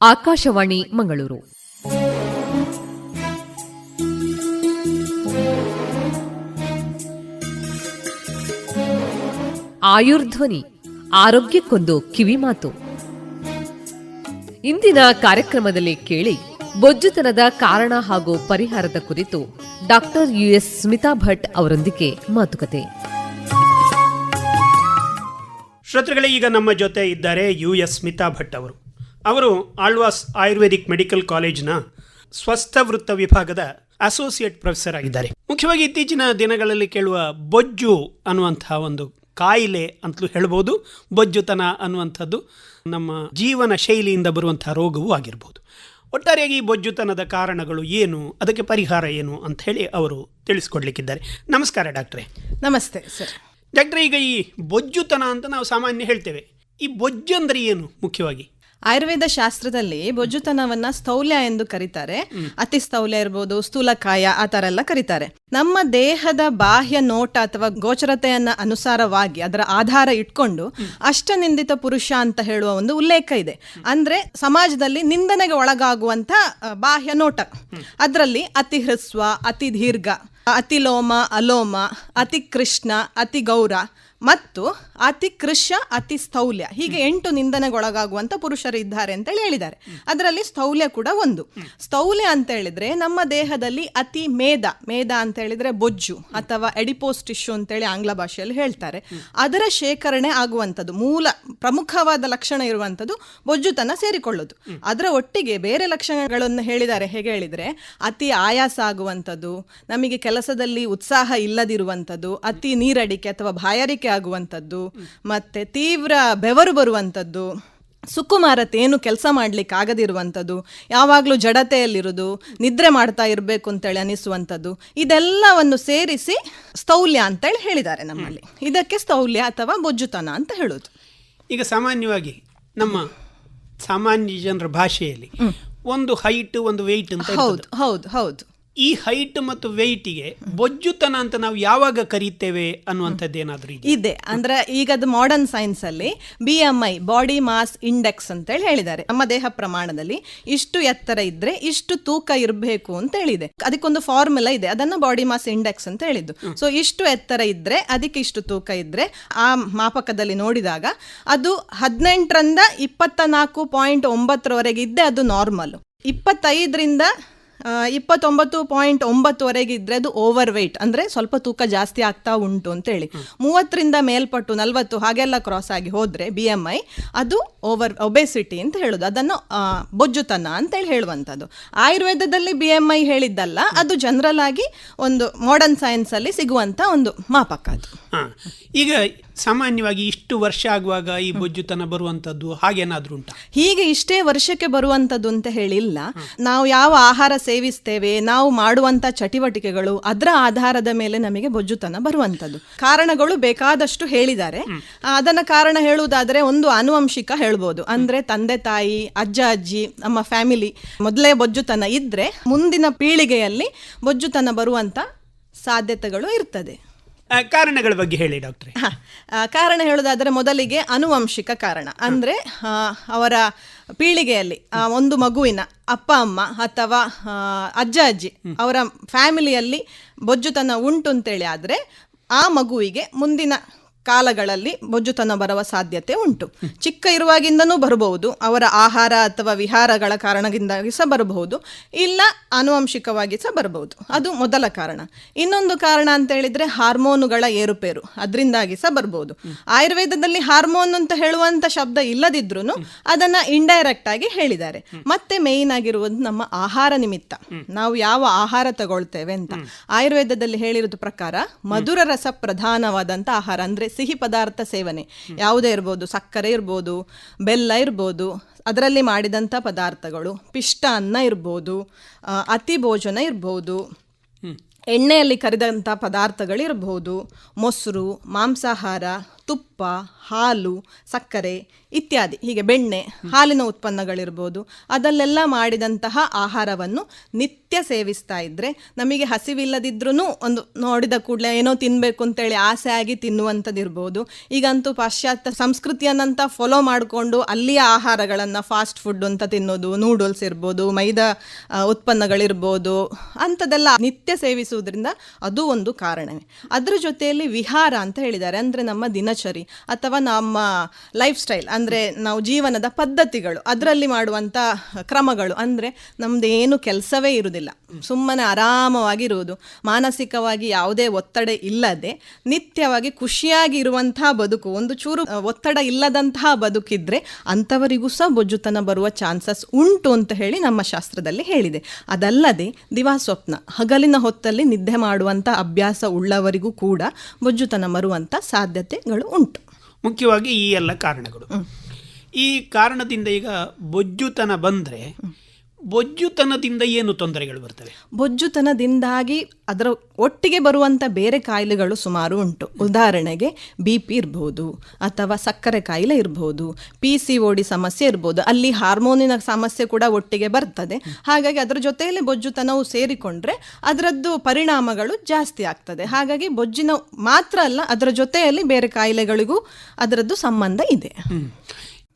ಆಕಾಶವಾಣಿ ಮಂಗಳೂರು. ಆಯುರ್ಧ್ವನಿ, ಆರೋಗ್ಯಕ್ಕೊಂದು ಕಿವಿಮಾತು ಇಂದಿನ ಕಾರ್ಯಕ್ರಮದಲ್ಲಿ ಕೇಳಿ ಬೊಜ್ಜುತನದ ಕಾರಣ ಹಾಗೂ ಪರಿಹಾರದ ಕುರಿತು ಡಾಕ್ಟರ್ ಯುಎಸ್ ಸ್ಮಿತಾ ಭಟ್ ಅವರೊಂದಿಗೆ ಮಾತುಕತೆ. ಶ್ರೋತೃಗಳೇ, ಈಗ ನಮ್ಮ ಜೊತೆ ಇದ್ದಾರೆ ಯುಎಸ್ ಸ್ಮಿತಾ ಭಟ್ ಅವರು. ಅವರು ಆಳ್ವಾಸ್ ಆಯುರ್ವೇದಿಕ್ ಮೆಡಿಕಲ್ ಕಾಲೇಜ್ನ ಸ್ವಸ್ಥ ವೃತ್ತ ವಿಭಾಗದ ಅಸೋಸಿಯೇಟ್ ಪ್ರೊಫೆಸರ್ ಆಗಿದ್ದಾರೆ. ಮುಖ್ಯವಾಗಿ ಇತ್ತೀಚಿನ ದಿನಗಳಲ್ಲಿ ಕೇಳುವ ಬೊಜ್ಜು ಅನ್ನುವಂತಹ ಒಂದು ಕಾಯಿಲೆ ಅಂತಲೂ ಹೇಳ್ಬೋದು. ಬೊಜ್ಜುತನ ಅನ್ನುವಂಥದ್ದು ನಮ್ಮ ಜೀವನ ಶೈಲಿಯಿಂದ ಬರುವಂತಹ ರೋಗವೂ ಆಗಿರ್ಬೋದು. ಒಟ್ಟಾರೆಯಾಗಿ ಈ ಬೊಜ್ಜುತನದ ಕಾರಣಗಳು ಏನು ಅದಕ್ಕೆ ಪರಿಹಾರ ಏನು ಅಂತ ಹೇಳಿ ಅವರು ತಿಳಿಸ್ಕೊಡ್ಲಿಕ್ಕಿದ್ದಾರೆ. ನಮಸ್ಕಾರ ಡಾಕ್ಟ್ರೆ. ನಮಸ್ತೆ ಸರ್. ಡಾಕ್ಟ್ರೆ ಈಗ ಈ ಬೊಜ್ಜುತನ ಅಂತ ನಾವು ಸಾಮಾನ್ಯ ಹೇಳ್ತೇವೆ. ಈ ಬೊಜ್ಜು ಅಂದರೆ ಏನು ಮುಖ್ಯವಾಗಿ? ಆಯುರ್ವೇದ ಶಾಸ್ತ್ರದಲ್ಲಿ ಬೊಜ್ಜುತನವನ್ನ ಸ್ಥೌಲ್ಯ ಎಂದು ಕರೀತಾರೆ. ಅತಿ ಸ್ಥೌಲ್ಯ ಇರ್ಬೋದು, ಸ್ಥೂಲಕಾಯ ಆ ತರ ಎಲ್ಲ ಕರೀತಾರೆ. ನಮ್ಮ ದೇಹದ ಬಾಹ್ಯ ನೋಟ ಅಥವಾ ಗೋಚರತೆಯನ್ನ ಅನುಸಾರವಾಗಿ ಅದರ ಆಧಾರ ಇಟ್ಕೊಂಡು ಅಷ್ಟನಿಂದಿತ ಪುರುಷ ಅಂತ ಹೇಳುವ ಒಂದು ಉಲ್ಲೇಖ ಇದೆ. ಅಂದ್ರೆ ಸಮಾಜದಲ್ಲಿ ನಿಂದನೆಗೆ ಒಳಗಾಗುವಂತ ಬಾಹ್ಯ ನೋಟ. ಅದರಲ್ಲಿ ಅತಿ ಹೃಸ್ವ ಅತಿ ದೀರ್ಘ ಅತಿಲೋಮ ಅಲೋಮ, ಅತಿ ಕೃಷ್ಣ, ಅತಿ ಗೌರ ಮತ್ತು ಅತಿ ಕೃಷ್ಯ, ಅತಿ ಸ್ಥೌಲ್ಯ. ಹೀಗೆ ಎಂಟು ನಿಂದನೆಗೊಳಗಾಗುವಂಥ ಪುರುಷರು ಇದ್ದಾರೆ ಅಂತೇಳಿ ಹೇಳಿದ್ದಾರೆ. ಅದರಲ್ಲಿ ಸ್ಥೌಲ್ಯ ಕೂಡ ಒಂದು. ಸ್ಥೌಲ್ಯ ಅಂತ ಹೇಳಿದ್ರೆ ನಮ್ಮ ದೇಹದಲ್ಲಿ ಅತಿ ಮೇಧ ಮೇಧ ಅಂತ ಹೇಳಿದ್ರೆ ಬೊಜ್ಜು ಅಥವಾ ಎಡಿಪೋಸ್ ಟಿಶ್ಯೂ ಅಂತೇಳಿ ಆಂಗ್ಲ ಭಾಷೆಯಲ್ಲಿ ಹೇಳ್ತಾರೆ. ಅದರ ಶೇಖರಣೆ ಆಗುವಂಥದ್ದು, ಮೂಲ ಪ್ರಮುಖವಾದ ಲಕ್ಷಣ ಇರುವಂಥದ್ದು ಬೊಜ್ಜುತನ ಸೇರಿಕೊಳ್ಳೋದು. ಅದರ ಒಟ್ಟಿಗೆ ಬೇರೆ ಲಕ್ಷಣಗಳನ್ನು ಹೇಳಿದ್ದಾರೆ. ಹೇಗೆ ಹೇಳಿದ್ರೆ ಅತಿ ಆಯಾಸ ಆಗುವಂಥದ್ದು, ನಮಗೆ ಕೆಲಸದಲ್ಲಿ ಉತ್ಸಾಹ ಇಲ್ಲದಿರುವಂಥದ್ದು, ಅತಿ ನೀರಡಿಕೆ ಅಥವಾ ಬಾಯಾರಿಕೆ ಆಗುವಂಥದ್ದು ಮತ್ತೆ ತೀವ್ರ ಬೆವರು ಬರುವಂಥದ್ದು ಸುಕುಮಾರತೆ ಏನು ಕೆಲಸ ಮಾಡ್ಲಿಕ್ಕೆ ಆಗದಿರುವಂಥದ್ದು ಯಾವಾಗಲೂ ಜಡತೆಯಲ್ಲಿರುವುದು ನಿದ್ರೆ ಮಾಡ್ತಾ ಇರಬೇಕು ಅಂತೇಳಿ ಅನಿಸುವಂಥದ್ದು ಇದೆಲ್ಲವನ್ನು ಸೇರಿಸಿ ಸ್ಥೌಲ್ಯ ಅಂತೇಳಿ ಹೇಳಿದ್ದಾರೆ ನಮ್ಮಲ್ಲಿ. ಇದಕ್ಕೆ ಸ್ಥೌಲ್ಯ ಅಥವಾ ಬೊಜ್ಜುತನ ಅಂತ ಹೇಳೋದು. ಈಗ ಸಾಮಾನ್ಯವಾಗಿ ನಮ್ಮ ಸಾಮಾನ್ಯ ಜನರ ಭಾಷೆಯಲ್ಲಿ ಒಂದು ಹೈಟ್ ಒಂದು ವೆಯ್ಟ್ ಅಂತ ಹೌದು ಹೌದು ಹೌದು. ಈ ಹೈಟ್ ಮತ್ತು ವೆಯ್ಟಿಗೆ ಬೊಜ್ಜುತನ ಅಂತ ನಾವು ಯಾವಾಗ ಕರೀತೇವೆ ಅನ್ನುವಂಥದ್ದು ಏನಾದರೂ ಇದೆ. ಅಂದ್ರೆ ಈಗ ಅದು ಮಾಡರ್ನ್ ಸೈನ್ಸ್ ಅಲ್ಲಿ B M I body mass index ಅಂತೇಳಿ ಹೇಳಿದ್ದಾರೆ. ನಮ್ಮ ದೇಹ ಪ್ರಮಾಣದಲ್ಲಿ ಇಷ್ಟು ಎತ್ತರ ಇದ್ರೆ ಇಷ್ಟು ತೂಕ ಇರಬೇಕು ಅಂತ ಹೇಳಿದೆ. ಅದಕ್ಕೊಂದು ಫಾರ್ಮುಲಾ ಇದೆ. ಅದನ್ನ ಬಾಡಿ ಮಾಸ್ ಇಂಡೆಕ್ಸ್ ಅಂತ ಹೇಳಿದ್ದು. ಸೊ ಇಷ್ಟು ಎತ್ತರ ಇದ್ರೆ ಅದಕ್ಕೆ ಇಷ್ಟು ತೂಕ ಇದ್ರೆ ಆ ಮಾಪಕದಲ್ಲಿ ನೋಡಿದಾಗ ಅದು ಹದಿನೆಂಟರಿಂದ ಇಪ್ಪತ್ತ ನಾಲ್ಕು ಪಾಯಿಂಟ್ ಒಂಬತ್ತರವರೆಗೆ ಇದ್ದೆ ಅದು ನಾರ್ಮಲ್ ಇಪ್ಪತ್ತೈದರಿಂದ ಇಪ್ಪತ್ತೊಂಬತ್ತು ಪಾಯಿಂಟ್ ಒಂಬತ್ತುವರೆಗಿದ್ರೆ ಅದು ಓವರ್ ವೆಯ್ಟ್ ಅಂದ್ರೆ ಸ್ವಲ್ಪ ತೂಕ ಜಾಸ್ತಿ ಆಗ್ತಾ ಉಂಟು ಅಂತೇಳಿ ಮೂವತ್ತರಿಂದ ಮೇಲ್ಪಟ್ಟು ನಲವತ್ತು ಹಾಗೆಲ್ಲ ಕ್ರಾಸ್ ಆಗಿ ಹೋದ್ರೆ ಬಿ ಎಂ ಐ ಅದು ಓವರ್ ಒಬೆಸಿಟಿ ಅಂತ ಹೇಳುದು. ಅದನ್ನು ಬೊಜ್ಜುತನ ಅಂತೇಳಿ ಹೇಳುವಂಥದ್ದು. ಆಯುರ್ವೇದದಲ್ಲಿ ಬಿ ಎಂ ಐ ಹೇಳಿದ್ದಲ್ಲ ಅದು ಜನರಲ್ ಆಗಿ ಒಂದು ಮಾಡರ್ನ್ ಸೈನ್ಸ್ ಅಲ್ಲಿ ಸಿಗುವಂತ ಒಂದು ಮಾಪಕ ಅದು. ಈಗ ಸಾಮಾನ್ಯವಾಗಿ ಇಷ್ಟು ವರ್ಷ ಆಗುವಾಗ ಈ ಬೊಜ್ಜುತನ ಬರುವಂಥದ್ದು ಹಾಗೇನಾದ್ರೂ ಉಂಟಾ? ಹೀಗೆ ಇಷ್ಟೇ ವರ್ಷಕ್ಕೆ ಬರುವಂಥದ್ದು ಅಂತ ಹೇಳಿಲ್ಲ. ನಾವು ಯಾವ ಆಹಾರ ಸೇವಿಸ್ತೇವೆ ನಾವು ಮಾಡುವಂತ ಚಟುವಟಿಕೆಗಳು ಅದರ ಆಧಾರದ ಮೇಲೆ ನಮಗೆ ಬೊಜ್ಜುತನ ಬರುವಂಥದ್ದು ಕಾರಣಗಳು ಬೇಕಾದಷ್ಟು ಹೇಳಿದ್ದಾರೆ. ಅದನ್ನ ಕಾರಣ ಹೇಳುವುದಾದ್ರೆ ಒಂದು ಆನುವಂಶಿಕ ಹೇಳ್ಬೋದು. ಅಂದ್ರೆ ತಂದೆ ತಾಯಿ ಅಜ್ಜ ಅಜ್ಜಿ ನಮ್ಮ ಫ್ಯಾಮಿಲಿ ಮೊದಲೇ ಬೊಜ್ಜುತನ ಇದ್ರೆ ಮುಂದಿನ ಪೀಳಿಗೆಯಲ್ಲಿ ಬೊಜ್ಜುತನ ಬರುವಂತ ಸಾಧ್ಯತೆಗಳು ಇರ್ತದೆ. ಕಾರಣಗಳ ಬಗ್ಗೆ ಹೇಳಿ ಡಾಕ್ಟ್ರೆ. ಹ, ಕಾರಣ ಹೇಳೋದಾದರೆ ಮೊದಲಿಗೆ ಅನುವಂಶಿಕ ಕಾರಣ. ಅಂದರೆ ಅವರ ಪೀಳಿಗೆಯಲ್ಲಿ ಒಂದು ಮಗುವಿನ ಅಪ್ಪ ಅಮ್ಮ ಅಥವಾ ಅಜ್ಜ ಅಜ್ಜಿ ಅವರ ಫ್ಯಾಮಿಲಿಯಲ್ಲಿ ಬೊಜ್ಜುತನ ಉಂಟು ಅಂತೇಳಿ ಆದರೆ ಆ ಮಗುವಿಗೆ ಮುಂದಿನ ಕಾಲಗಳಲ್ಲಿ ಬೊಜ್ಜುತನ ಬರುವ ಸಾಧ್ಯತೆ ಉಂಟು. ಚಿಕ್ಕ ಇರುವಾಗಿಂದನೂ ಬರಬಹುದು, ಅವರ ಆಹಾರ ಅಥವಾ ವಿಹಾರಗಳ ಕಾರಣದಿಂದಾಗಿ ಸಹ ಬರಬಹುದು, ಇಲ್ಲ ಆನುವಂಶಿಕವಾಗಿ ಸಹ ಬರಬಹುದು. ಅದು ಮೊದಲ ಕಾರಣ. ಇನ್ನೊಂದು ಕಾರಣ ಅಂತ ಹೇಳಿದ್ರೆ ಹಾರ್ಮೋನುಗಳ ಏರುಪೇರು, ಅದರಿಂದಾಗಿ ಸಹ ಬರಬಹುದು. ಆಯುರ್ವೇದದಲ್ಲಿ ಹಾರ್ಮೋನ್ ಅಂತ ಹೇಳುವಂತ ಶಬ್ದ ಇಲ್ಲದಿದ್ರು ಅದನ್ನ ಇಂಡೈರೆಕ್ಟ್ ಆಗಿ ಹೇಳಿದ್ದಾರೆ. ಮತ್ತೆ ಮೇಯ್ನ್ ಆಗಿರುವುದು ನಮ್ಮ ಆಹಾರ ನಿಮಿತ್ತ. ನಾವು ಯಾವ ಆಹಾರ ತಗೊಳ್ತೇವೆ ಅಂತ. ಆಯುರ್ವೇದದಲ್ಲಿ ಹೇಳಿರೋದು ಪ್ರಕಾರ ಮಧುರ ರಸ ಪ್ರಧಾನವಾದಂತ ಆಹಾರ ಅಂದ್ರೆ ಸಿಹಿ ಪದಾರ್ಥ ಸೇವನೆ. ಯಾವುದೇ ಇರ್ಬೋದು ಸಕ್ಕರೆ ಇರ್ಬೋದು ಬೆಲ್ಲ ಇರ್ಬೋದು ಅದರಲ್ಲಿ ಮಾಡಿದಂಥ ಪದಾರ್ಥಗಳು. ಪಿಷ್ಟ ಅನ್ನ ಇರ್ಬೋದು ಅತಿ ಭೋಜನ ಇರ್ಬೋದು ಎಣ್ಣೆಯಲ್ಲಿ ಕರಿದಂಥ ಪದಾರ್ಥಗಳಿರ್ಬೋದು ಮೊಸರು ಮಾಂಸಾಹಾರ ತುಪ್ಪ, ಹಾಲು, ಸಕ್ಕರೆ ಇತ್ಯಾದಿ, ಹೀಗೆ ಬೆಣ್ಣೆ, ಹಾಲಿನ ಉತ್ಪನ್ನಗಳಿರ್ಬೋದು. ಅದಲ್ಲೆಲ್ಲ ಮಾಡಿದಂತಹ ಆಹಾರವನ್ನು ನಿತ್ಯ ಸೇವಿಸ್ತಾ ಇದ್ದರೆ ನಮಗೆ ಹಸಿವಿಲ್ಲದಿದ್ರೂ ಒಂದು ನೋಡಿದ ಕೂಡಲೇ ಏನೋ ತಿನ್ನಬೇಕು ಅಂತೇಳಿ ಆಸೆ ಆಗಿ ತಿನ್ನುವಂಥದ್ದಿರ್ಬೋದು. ಈಗಂತೂ ಪಾಶ್ಚಾತ್ಯ ಸಂಸ್ಕೃತಿಯನ್ನಂತ ಫಾಲೋ ಮಾಡಿಕೊಂಡು ಅಲ್ಲಿಯ ಆಹಾರಗಳನ್ನು ಫಾಸ್ಟ್ ಫುಡ್ ಅಂತ ತಿನ್ನೋದು ನೂಡಲ್ಸ್ ಇರ್ಬೋದು, ಮೈದಾ ಉತ್ಪನ್ನಗಳಿರ್ಬೋದು, ಅಂಥದ್ದೆಲ್ಲ ನಿತ್ಯ ಸೇವಿಸುವುದರಿಂದ ಅದು ಒಂದು ಕಾರಣವೇ. ಅದರ ಜೊತೆಯಲ್ಲಿ ವಿಹಾರ ಅಂತ ಹೇಳಿದ್ದಾರೆ. ಅಂದರೆ ನಮ್ಮ ದಿನಚರಿ ಅಥವಾ ನಮ್ಮ ಲೈಫ್ ಸ್ಟೈಲ್ ಅಂದರೆ ನಾವು ಜೀವನದ ಪದ್ಧತಿಗಳು, ಅದರಲ್ಲಿ ಮಾಡುವಂಥ ಕ್ರಮಗಳು ಅಂದರೆ ನಮ್ದು ಏನು ಕೆಲಸವೇ ಇರುವುದಿಲ್ಲ ಸುಮ್ಮನೆ ಆರಾಮವಾಗಿರುವುದು ಮಾನಸಿಕವಾಗಿ ಯಾವುದೇ ಒತ್ತಡ ಇಲ್ಲದೆ, ನಿತ್ಯವಾಗಿ ಖುಷಿಯಾಗಿ ಇರುವಂತಹ ಬದುಕು, ಒಂದು ಚೂರು ಒತ್ತಡ ಇಲ್ಲದಂತಹ ಬದುಕಿದ್ರೆ ಅಂಥವರಿಗೂ ಸಹ ಬೊಜ್ಜುತನ ಬರುವ ಚಾನ್ಸಸ್ ಉಂಟು ಅಂತ ಹೇಳಿ ನಮ್ಮ ಶಾಸ್ತ್ರದಲ್ಲಿ ಹೇಳಿದೆ. ಅದಲ್ಲದೆ ದಿವಾಸ್ವಪ್ನ ಹಗಲಿನ ಹೊತ್ತಲ್ಲಿ ನಿದ್ದೆ ಮಾಡುವಂಥ ಅಭ್ಯಾಸ ಉಳ್ಳವರಿಗೂ ಕೂಡ ಬೊಜ್ಜುತನ ಬರುವಂಥ ಸಾಧ್ಯತೆಗಳು ಉಂಟು. ಮುಖ್ಯವಾಗಿ ಈ ಎಲ್ಲ ಕಾರಣಗಳು. ಈ ಕಾರಣದಿಂದ ಈಗ ಬೊಜ್ಜುತನ ಬಂದರೆ ಬೊಜ್ಜುತನದಿಂದ ಏನು ತೊಂದರೆಗಳು ಬರ್ತವೆ? ಬೊಜ್ಜುತನದಿಂದಾಗಿ ಅದರ ಒಟ್ಟಿಗೆ ಬರುವಂಥ ಬೇರೆ ಕಾಯಿಲೆಗಳು ಸುಮಾರು ಉಂಟು. ಉದಾಹರಣೆಗೆ ಬಿ ಪಿ ಇರ್ಬೋದು ಅಥವಾ ಸಕ್ಕರೆ ಕಾಯಿಲೆ ಇರ್ಬೋದು ಪಿ ಸಿ ಓ ಡಿ ಸಮಸ್ಯೆ ಇರ್ಬೋದು. ಅಲ್ಲಿ ಹಾರ್ಮೋನಿನ ಸಮಸ್ಯೆ ಕೂಡ ಒಟ್ಟಿಗೆ ಬರ್ತದೆ. ಹಾಗಾಗಿ ಅದರ ಜೊತೆಯಲ್ಲಿ ಬೊಜ್ಜುತನವು ಸೇರಿಕೊಂಡ್ರೆ ಅದರದ್ದು ಪರಿಣಾಮಗಳು ಜಾಸ್ತಿ ಆಗ್ತದೆ. ಹಾಗಾಗಿ ಬೊಜ್ಜಿನ ಮಾತ್ರ ಅಲ್ಲ ಅದರ ಜೊತೆಯಲ್ಲಿ ಬೇರೆ ಕಾಯಿಲೆಗಳಿಗೂ ಅದರದ್ದು ಸಂಬಂಧ ಇದೆ.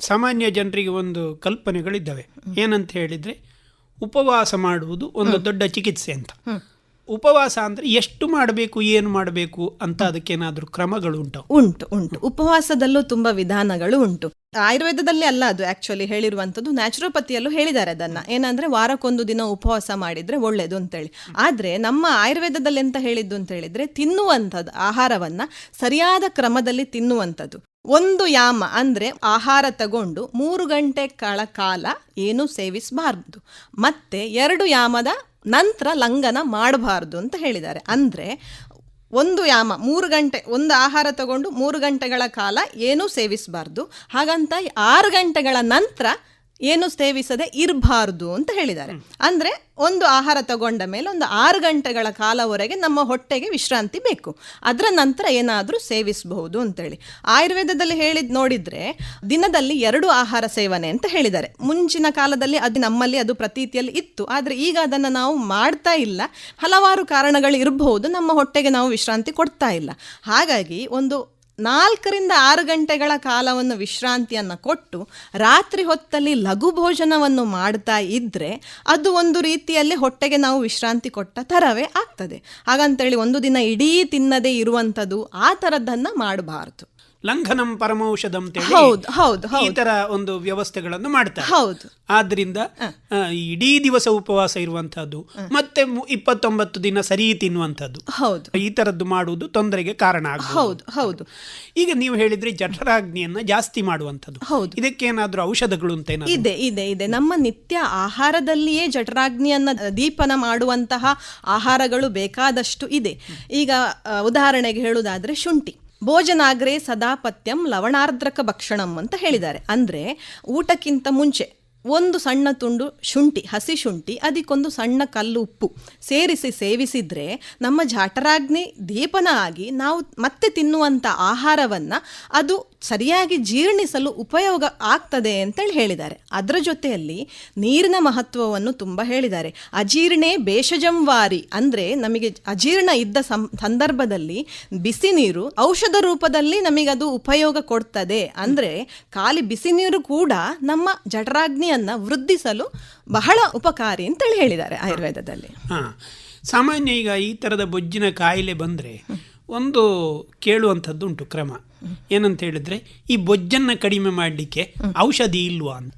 ಸಾಮಾನ್ಯ ಜನರಿಗೆ ಒಂದು ಕಲ್ಪನೆಗಳಿದ್ದಾವೆ. ಏನಂತ ಹೇಳಿದರೆ ಉಪವಾಸ ಮಾಡುವುದು ಒಂದು ದೊಡ್ಡ ಚಿಕಿತ್ಸೆ ಅಂತ. ಉಪವಾಸ ಅಂದರೆ ಎಷ್ಟು ಮಾಡಬೇಕು ಏನು ಮಾಡಬೇಕು ಅಂತ ಅದಕ್ಕೇನಾದರೂ ಕ್ರಮಗಳು ಉಂಟು? ಉಂಟು ಉಂಟು. ಉಪವಾಸದಲ್ಲೂ ತುಂಬಾ ವಿಧಾನಗಳು ಉಂಟು. ಆಯುರ್ವೇದದಲ್ಲಿ ಅಲ್ಲ ಅದು ಆಕ್ಚುಲಿ ಹೇಳಿರುವಂಥದ್ದು. ನ್ಯಾಚುರೋಪತಿಯಲ್ಲೂ ಹೇಳಿದ್ದಾರೆ ಅದನ್ನ. ಏನಂದ್ರೆ ವಾರಕ್ಕೊಂದು ದಿನ ಉಪವಾಸ ಮಾಡಿದ್ರೆ ಒಳ್ಳೇದು ಅಂತೇಳಿ. ಆದರೆ ನಮ್ಮ ಆಯುರ್ವೇದದಲ್ಲಿ ಎಂತ ಹೇಳಿದ್ದು ಅಂತ ಹೇಳಿದ್ರೆ ತಿನ್ನುವಂಥದ್ದು ಆಹಾರವನ್ನ ಸರಿಯಾದ ಕ್ರಮದಲ್ಲಿ ತಿನ್ನುವಂಥದ್ದು. ಒಂದು ಯಾಮ ಅಂದರೆ ಆಹಾರ ತಗೊಂಡು ಮೂರು ಗಂಟೆಗಳ ಕಾಲ ಏನು ಸೇವಿಸಬಾರ್ದು. ಮತ್ತೆ ಎರಡು ಯಾಮದ ನಂತರ ಲಂಘನ ಮಾಡಬಾರ್ದು ಅಂತ ಹೇಳಿದ್ದಾರೆ. ಅಂದರೆ ಒಂದು ಯಾಮ ಮೂರು ಗಂಟೆ, ಒಂದು ಆಹಾರ ತಗೊಂಡು ಮೂರು ಗಂಟೆಗಳ ಕಾಲ ಏನೂ ಸೇವಿಸಬಾರ್ದು. ಹಾಗಂತ ಆರು ಗಂಟೆಗಳ ನಂತರ ಏನು ಸೇವಿಸದೆ ಇರಬಾರ್ದು ಅಂತ ಹೇಳಿದ್ದಾರೆ. ಅಂದರೆ ಒಂದು ಆಹಾರ ತಗೊಂಡ ಮೇಲೆ ಒಂದು ಆರು ಗಂಟೆಗಳ ಕಾಲವರೆಗೆ ನಮ್ಮ ಹೊಟ್ಟೆಗೆ ವಿಶ್ರಾಂತಿ ಬೇಕು. ಅದರ ನಂತರ ಏನಾದರೂ ಸೇವಿಸಬಹುದು ಅಂತೇಳಿ ಆಯುರ್ವೇದದಲ್ಲಿ ಹೇಳಿದ್ ನೋಡಿದರೆ ದಿನದಲ್ಲಿ ಎರಡು ಆಹಾರ ಸೇವನೆ ಅಂತ ಹೇಳಿದ್ದಾರೆ. ಮುಂಚಿನ ಕಾಲದಲ್ಲಿ ಅದು ನಮ್ಮಲ್ಲಿ ಅದು ಪ್ರತೀತಿಯಲ್ಲಿ ಇತ್ತು. ಆದರೆ ಈಗ ಅದನ್ನು ನಾವು ಮಾಡ್ತಾ ಇಲ್ಲ. ಹಲವಾರು ಕಾರಣಗಳು ಇರಬಹುದು. ನಮ್ಮ ಹೊಟ್ಟೆಗೆ ನಾವು ವಿಶ್ರಾಂತಿ ಕೊಡ್ತಾ ಇಲ್ಲ. ಹಾಗಾಗಿ ಒಂದು ನಾಲ್ಕರಿಂದ ಆರು ಗಂಟೆಗಳ ಕಾಲವನ್ನು ವಿಶ್ರಾಂತಿಯನ್ನು ಕೊಟ್ಟು ರಾತ್ರಿ ಹೊತ್ತಲ್ಲಿ ಲಘು ಭೋಜನವನ್ನು ಮಾಡ್ತಾ ಇದ್ದರೆ ಅದು ಒಂದು ರೀತಿಯಲ್ಲಿ ಹೊಟ್ಟೆಗೆ ನಾವು ವಿಶ್ರಾಂತಿ ಕೊಟ್ಟ ಥರವೇ ಆಗ್ತದೆ. ಹಾಗಂತೇಳಿ ಒಂದು ದಿನ ಇಡೀ ತಿನ್ನದೇ ಇರುವಂಥದ್ದು ಆ ಥರದ್ದನ್ನು ಮಾಡಬಾರ್ದು. ಲಂಘನಂ ಪರಮೌಷಧಂ ಅಂತೇಳಿ ಹೌದು ಹೌದು ಈ ತರ ಒಂದು ವ್ಯವಸ್ಥೆಗಳನ್ನು ಮಾಡ್ತಾರೆ. ಹೌದು. ಆದ್ರಿಂದ ಇಡೀ ದಿವಸ ಉಪವಾಸ ಇರುವಂತಹದ್ದು ಮತ್ತೆ ಇಪ್ಪತ್ತೊಂಬತ್ತು ದಿನ ಸರಿ ತಿನ್ನುವಂಥದ್ದು. ಹೌದು. ಈ ತರದ್ದು ಮಾಡುವುದು ತೊಂದರೆಗೆ ಕಾರಣ ಹೌದು ಹೌದು. ಈಗ ನೀವು ಹೇಳಿದ್ರೆ ಜಠರಾಗ್ನಿಯನ್ನ ಜಾಸ್ತಿ ಮಾಡುವಂಥದ್ದು. ಹೌದು. ಇದಕ್ಕೇನಾದ್ರೂ ಔಷಧಗಳು ಅಂತ ಇದೆ ಇದೆ ಇದೆ. ನಮ್ಮ ನಿತ್ಯ ಆಹಾರದಲ್ಲಿಯೇ ಜಠರಾಗ್ನಿಯನ್ನ ದೀಪನ ಮಾಡುವಂತಹ ಆಹಾರಗಳು ಬೇಕಾದಷ್ಟು ಇದೆ. ಈಗ ಉದಾಹರಣೆಗೆ ಹೇಳುವುದಾದ್ರೆ ಶುಂಠಿ. ಭೋಜನಾಗ್ರೆ ಸದಾ ಪಥ್ಯಂ ಲವಣಾರ್ದ್ರಕ ಭಕ್ಷಣಂ ಅಂತ ಹೇಳಿದ್ದಾರೆ. ಅಂದರೆ ಊಟಕ್ಕಿಂತ ಮುಂಚೆ ಒಂದು ಸಣ್ಣ ತುಂಡು ಶುಂಠಿ, ಹಸಿ ಶುಂಠಿ, ಅದಕ್ಕೊಂದು ಸಣ್ಣ ಕಲ್ಲು ಉಪ್ಪು ಸೇರಿಸಿ ಸೇವಿಸಿದರೆ ನಮ್ಮ ಜಠರಾಗ್ನಿ ದೀಪನ ಆಗಿ ನಾವು ಮತ್ತೆ ತಿನ್ನುವಂಥ ಆಹಾರವನ್ನು ಅದು ಸರಿಯಾಗಿ ಜೀರ್ಣಿಸಲು ಉಪಯೋಗ ಆಗ್ತದೆ ಅಂತೇಳಿ ಹೇಳಿದ್ದಾರೆ. ಅದರ ಜೊತೆಯಲ್ಲಿ ನೀರಿನ ಮಹತ್ವವನ್ನು ತುಂಬ ಹೇಳಿದ್ದಾರೆ. ಅಜೀರ್ಣೆ ಬೇಷಜಂವಾರಿ ಅಂದರೆ ನಮಗೆ ಅಜೀರ್ಣ ಇದ್ದ ಸಂದರ್ಭದಲ್ಲಿ ಬಿಸಿ ನೀರು ಔಷಧ ರೂಪದಲ್ಲಿ ನಮಗದು ಉಪಯೋಗ ಕೊಡ್ತದೆ. ಅಂದರೆ ಖಾಲಿ ಬಿಸಿ ನೀರು ಕೂಡ ನಮ್ಮ ಜಠರಾಗ್ನಿಯನ್ನು ವೃದ್ಧಿಸಲು ಬಹಳ ಉಪಕಾರಿ ಅಂತೇಳಿ ಹೇಳಿದ್ದಾರೆ ಆಯುರ್ವೇದದಲ್ಲಿ. ಹಾ ಸಾಮಾನ್ಯ ಈಗ ಈ ತರದ ಬೊಜ್ಜಿನ ಕಾಯಿಲೆ ಬಂದ್ರೆ ಒಂದು ಕೇಳುವಂಥದ್ದು ಉಂಟು ಕ್ರಮ. ಏನಂತ ಹೇಳಿದ್ರೆ ಈ ಬೊಜ್ಜನ್ನ ಕಡಿಮೆ ಮಾಡಲಿಕ್ಕೆ ಔಷಧಿ ಇಲ್ವಾ ಅಂತ.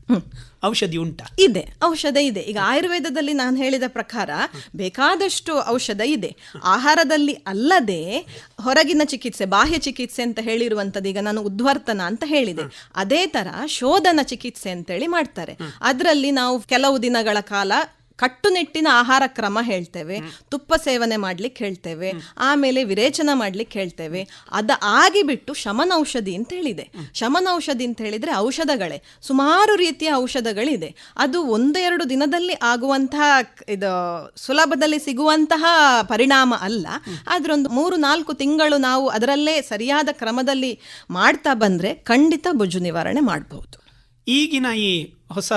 ಔಷಧಿ ಉಂಟಾ? ಇದೆ ಔಷಧ ಇದೆ. ಈಗ ಆಯುರ್ವೇದದಲ್ಲಿ ನಾನು ಹೇಳಿದ ಪ್ರಕಾರ ಬೇಕಾದಷ್ಟು ಔಷಧ ಇದೆ. ಆಹಾರದಲ್ಲಿ ಅಲ್ಲದೆ ಹೊರಗಿನ ಚಿಕಿತ್ಸೆ ಬಾಹ್ಯ ಚಿಕಿತ್ಸೆ ಅಂತ ಹೇಳಿರುವಂಥದ್ದು ಈಗ ನಾನು ಉದ್ವರ್ತನ ಅಂತ ಹೇಳಿದೆ. ಅದೇ ತರ ಶೋಧನ ಚಿಕಿತ್ಸೆ ಅಂತೇಳಿ ಮಾಡ್ತಾರೆ. ಅದರಲ್ಲಿ ನಾವು ಕೆಲವು ದಿನಗಳ ಕಾಲ ಕಟ್ಟುನಿಟ್ಟಿನ ಆಹಾರ ಕ್ರಮ ಹೇಳ್ತೇವೆ ತುಪ್ಪ ಸೇವನೆ ಮಾಡ್ಲಿಕ್ಕೆ ಹೇಳ್ತೇವೆ ಆಮೇಲೆ ವಿರೇಚನ ಮಾಡ್ಲಿಕ್ಕೆ ಹೇಳ್ತೇವೆ. ಅದ ಆಗಿಬಿಟ್ಟು ಶಮನೌಷಧಿ ಅಂತ ಹೇಳಿದೆ. ಶಮನೌಷಧಿ ಅಂತ ಹೇಳಿದ್ರೆ ಔಷಧಗಳೇ. ಸುಮಾರು ರೀತಿಯ ಔಷಧಗಳಿದೆ. ಅದು ಒಂದೆರಡು ದಿನದಲ್ಲಿ ಆಗುವಂತಹ ಇದು ಸುಲಭದಲ್ಲಿ ಸಿಗುವಂತಹ ಪರಿಣಾಮ ಅಲ್ಲ. ಆದ್ರೊಂದು ಮೂರು ನಾಲ್ಕು ತಿಂಗಳು ನಾವು ಅದರಲ್ಲೇ ಸರಿಯಾದ ಕ್ರಮದಲ್ಲಿ ಮಾಡ್ತಾ ಬಂದ್ರೆ ಖಂಡಿತ ಬೊಜ್ಜು ನಿವಾರಣೆ ಮಾಡಬಹುದು. ಈಗಿನ ಈ ಹೊಸ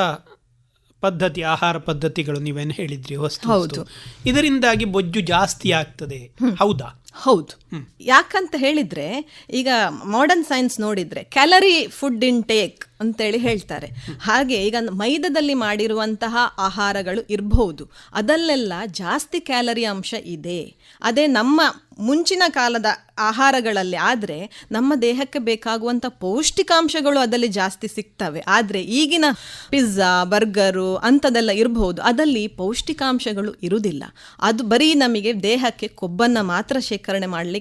ಪದ್ಧತಿ ಆಹಾರ ಪದ್ಧತಿಗಳು ನೀವೇನು ಹೇಳಿದ್ರಿ ವಸ್ತು ಹೌದು. ಇದರಿಂದಾಗಿ ಬೊಜ್ಜು ಜಾಸ್ತಿ ಆಗ್ತದೆ. ಹೌದಾ? ಹೌದು. ಯಾಕಂತ ಹೇಳಿದ್ರೆ, ಈಗ ಮಾಡರ್ನ್ ಸೈನ್ಸ್ ನೋಡಿದ್ರೆ ಕ್ಯಾಲರಿ ಫುಡ್ ಇಂಟೇಕ್ ಅಂತೇಳಿ ಹೇಳ್ತಾರೆ. ಹಾಗೆ ಈಗ ಮೈದದಲ್ಲಿ ಮಾಡಿರುವಂತಹ ಆಹಾರಗಳು ಇರಬಹುದು. ಅದಲ್ಲೆಲ್ಲ ಜಾಸ್ತಿ ಕ್ಯಾಲರಿ ಅಂಶ ಇದೆ. ಅದೇ ನಮ್ಮ ಮುಂಚಿನ ಕಾಲದ ಆಹಾರಗಳಲ್ಲಿ ಆದರೆ ನಮ್ಮ ದೇಹಕ್ಕೆ ಬೇಕಾಗುವಂಥ ಪೌಷ್ಟಿಕಾಂಶಗಳು ಅದರಲ್ಲಿ ಜಾಸ್ತಿ ಸಿಗ್ತವೆ. ಆದರೆ ಈಗಿನ ಪಿಜ್ಜಾ ಬರ್ಗರು ಅಂಥದ್ದೆಲ್ಲ ಇರಬಹುದು. ಅದಲ್ಲಿ ಪೌಷ್ಟಿಕಾಂಶಗಳು ಇರುವುದಿಲ್ಲ. ಅದು ಬರೀ ನಮಗೆ ದೇಹಕ್ಕೆ ಕೊಬ್ಬನ್ನು ಮಾತ್ರ ಶೇಖರಣೆ ಮಾಡಲಿಕ್ಕೆ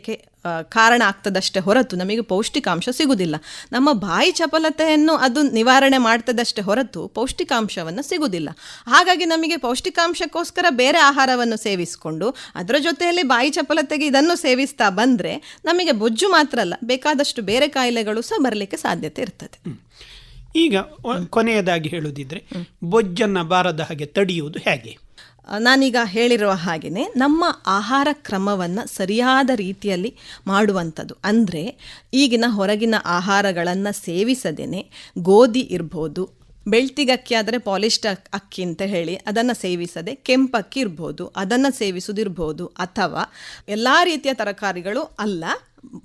ಕಾರಣ ಆಗ್ತದಷ್ಟೇ ಹೊರತು ನಮಗೆ ಪೌಷ್ಟಿಕಾಂಶ ಸಿಗುವುದಿಲ್ಲ ನಮ್ಮ ಬಾಯಿ ಚಪಲತೆಯನ್ನು ಅದು ನಿವಾರಣೆ ಮಾಡ್ತದಷ್ಟೇ ಹೊರತು ಪೌಷ್ಟಿಕಾಂಶವನ್ನು ಸಿಗುವುದಿಲ್ಲ ಹಾಗಾಗಿ ನಮಗೆ ಪೌಷ್ಟಿಕಾಂಶಕ್ಕೋಸ್ಕರ ಬೇರೆ ಆಹಾರವನ್ನು ಸೇವಿಸಿಕೊಂಡು ಅದರ ಜೊತೆಯಲ್ಲಿ ಬಾಯಿ ಚಪಲತೆಗೆ ಇದನ್ನು ಸೇವಿಸ್ತಾ ಬಂದರೆ ನಮಗೆ ಬೊಜ್ಜು ಮಾತ್ರ ಅಲ್ಲ ಬೇಕಾದಷ್ಟು ಬೇರೆ ಕಾಯಿಲೆಗಳು ಸಹ ಬರಲಿಕ್ಕೆ ಸಾಧ್ಯತೆ ಇರ್ತದೆ. ಈಗ ಕೊನೆಯದಾಗಿ ಹೇಳುವುದಿದ್ರೆ ಬೊಜ್ಜನ್ನ ಬಾರದ ಹಾಗೆ ತಡೆಯುವುದು ಹೇಗೆ? ನಾನೀಗ ಹೇಳಿರುವ ಹಾಗೆಯೇ ನಮ್ಮ ಆಹಾರ ಕ್ರಮವನ್ನು ಸರಿಯಾದ ರೀತಿಯಲ್ಲಿ ಮಾಡುವಂಥದ್ದು. ಅಂದರೆ ಈಗಿನ ಹೊರಗಿನ ಆಹಾರಗಳನ್ನು ಸೇವಿಸದೇನೆ ಗೋಧಿ ಇರ್ಬೋದು ಬೆಳ್ತಿಗಕ್ಕಿ ಆದರೆ ಅಕ್- ಅಕ್ಕಿ ಅಂತ ಹೇಳಿ ಅದನ್ನು ಸೇವಿಸದೆ ಕೆಂಪಕ್ಕಿ ಇರ್ಬೋದು, ಅದನ್ನು ಸೇವಿಸೋದಿರ್ಬೋದು ಅಥವಾ ಎಲ್ಲ ರೀತಿಯ ತರಕಾರಿಗಳು ಅಲ್ಲ,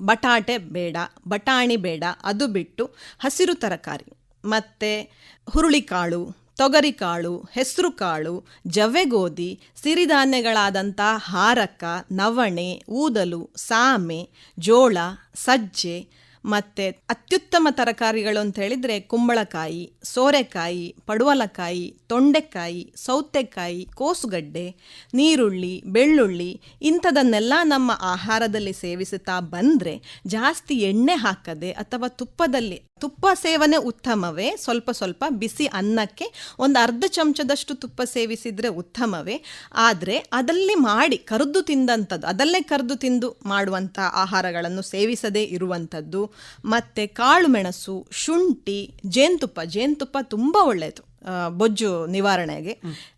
ಬಟಾಟೆ ಬೇಡ, ಬಟಾಣಿ ಬೇಡ, ಅದು ಬಿಟ್ಟು ಹಸಿರು ತರಕಾರಿ, ಮತ್ತು ಹುರುಳಿಕಾಳು ತೊಗರಿಕಾಳು, ಹೆಸರುಕಾಳು, ಜವೆಗೋಧಿ ಸಿರಿಧಾನ್ಯಗಳಾದಂಥ ಹಾರಕ ನವಣೆ, ಊದಲು, ಸಾಮೆ, ಜೋಳ, ಸಜ್ಜೆ ಮತ್ತು ಅತ್ಯುತ್ತಮ ತರಕಾರಿಗಳು ಅಂತ ಹೇಳಿದರೆ ಕುಂಬಳಕಾಯಿ, ಸೋರೆಕಾಯಿ, ಪಡುವಲಕಾಯಿ, ತೊಂಡೆಕಾಯಿ, ಸೌತೆಕಾಯಿ, ಕೋಸುಗಡ್ಡೆ, ನೀರುಳ್ಳಿ, ಬೆಳ್ಳುಳ್ಳಿ ಇಂಥದನ್ನೆಲ್ಲ ನಮ್ಮ ಆಹಾರದಲ್ಲಿ ಸೇವಿಸುತ್ತಾ ಬಂದರೆ ಜಾಸ್ತಿ ಎಣ್ಣೆ ಹಾಕದೆ ಅಥವಾ ತುಪ್ಪದಲ್ಲಿ ತುಪ್ಪ ಸೇವನೆ ಉತ್ತಮವೇ? ಸ್ವಲ್ಪ ಸ್ವಲ್ಪ ಬಿಸಿ ಅನ್ನಕ್ಕೆ ಒಂದು ಅರ್ಧ ಚಮಚದಷ್ಟು ತುಪ್ಪ ಸೇವಿಸಿದರೆ ಉತ್ತಮವೇ? ಆದರೆ ಅದಲ್ಲಿ ಮಾಡಿ ಕರೆದು ತಿಂದಂಥದ್ದು ಅದಲ್ಲೇ ಕರೆದು ತಿಂದು ಮಾಡುವಂಥ ಆಹಾರಗಳನ್ನು ಸೇವಿಸದೇ ಇರುವಂಥದ್ದು ಮತ್ತು ಕಾಳು ಮೆಣಸು ಶುಂಠಿ ಜೇನುತುಪ್ಪ ಜೇನುತುಪ್ಪ ತುಂಬ ಒಳ್ಳೆಯದು ಬೊಜ್ಜು ನಿವಾರಣೆಗೆ.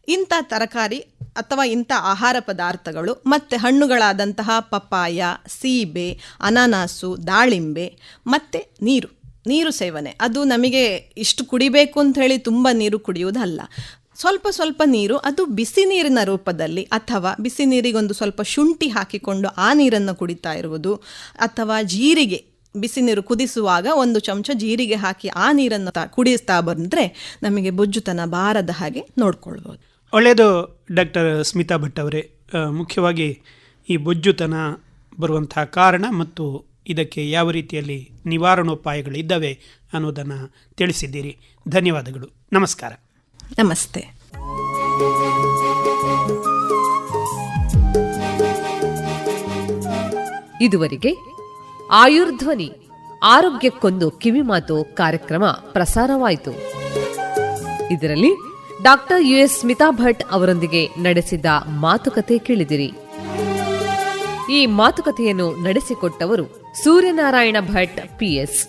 ಇಂಥ ತರಕಾರಿ ಅಥವಾ ಇಂಥ ಆಹಾರ ಪದಾರ್ಥಗಳು ಮತ್ತು ಹಣ್ಣುಗಳಾದಂತಹ ಪಪ್ಪಾಯ ಸೀಬೆ ಅನಾನಾಸು ದಾಳಿಂಬೆ ಮತ್ತು ನೀರು. ನೀರು ಸೇವನೆ. ಅದು ನಮಗೆ ಇಷ್ಟು ಕುಡಿಬೇಕು ಅಂತ ಹೇಳಿ ತುಂಬ ನೀರು ಕುಡಿಯುವುದಲ್ಲ. ಸ್ವಲ್ಪ ಸ್ವಲ್ಪ ನೀರು, ಅದು ಬಿಸಿ ನೀರಿನ ರೂಪದಲ್ಲಿ ಅಥವಾ ಬಿಸಿ ನೀರಿಗೊಂದು ಸ್ವಲ್ಪ ಶುಂಠಿ ಹಾಕಿಕೊಂಡು ಆ ನೀರನ್ನು ಕುಡಿತಾ ಇರುವುದು ಅಥವಾ ಜೀರಿಗೆ, ಬಿಸಿ ನೀರು ಕುದಿಸುವಾಗ ಒಂದು ಚಮಚ ಜೀರಿಗೆ ಹಾಕಿ ಆ ನೀರನ್ನು ಕುಡಿಸ್ತಾ ಬಂದರೆ ನಮಗೆ ಬೊಜ್ಜುತನ ಬಾರದ ಹಾಗೆ ನೋಡ್ಕೊಳ್ಬೋದು. ಒಳ್ಳೆಯದು ಡಾಕ್ಟರ್ ಸ್ಮಿತಾ ಭಟ್ ಅವರೇ. ಮುಖ್ಯವಾಗಿ ಈ ಬೊಜ್ಜುತನ ಬರುವಂತಹ ಕಾರಣ ಮತ್ತು ಇದಕ್ಕೆ ಯಾವ ರೀತಿಯಲ್ಲಿ ನಿವಾರಣೋಪಾಯಗಳಿದ್ದಾವೆ ಅನ್ನೋದನ್ನು ತಿಳಿಸಿದ್ದೀರಿ. ಧನ್ಯವಾದಗಳು. ನಮಸ್ಕಾರ. ನಮಸ್ತೆ. ಇದುವರೆಗೆ ಆಯುರ್ಧ್ವನಿ ಆರೋಗ್ಯಕ್ಕೊಂದು ಕಿವಿಮಾತು ಕಾರ್ಯಕ್ರಮ ಪ್ರಸಾರವಾಯಿತು. ಇದರಲ್ಲಿ doctor U S Smitha Bhat ಅವರೊಂದಿಗೆ ನಡೆಸಿದ ಮಾತುಕತೆ ಕೇಳಿದಿರಿ. ಈ ಮಾತುಕತೆಯನ್ನು ನಡೆಸಿಕೊಟ್ಟವರು ಸೂರ್ಯನಾರಾಯಣ ಭಟ್ ಪಿಎಸ್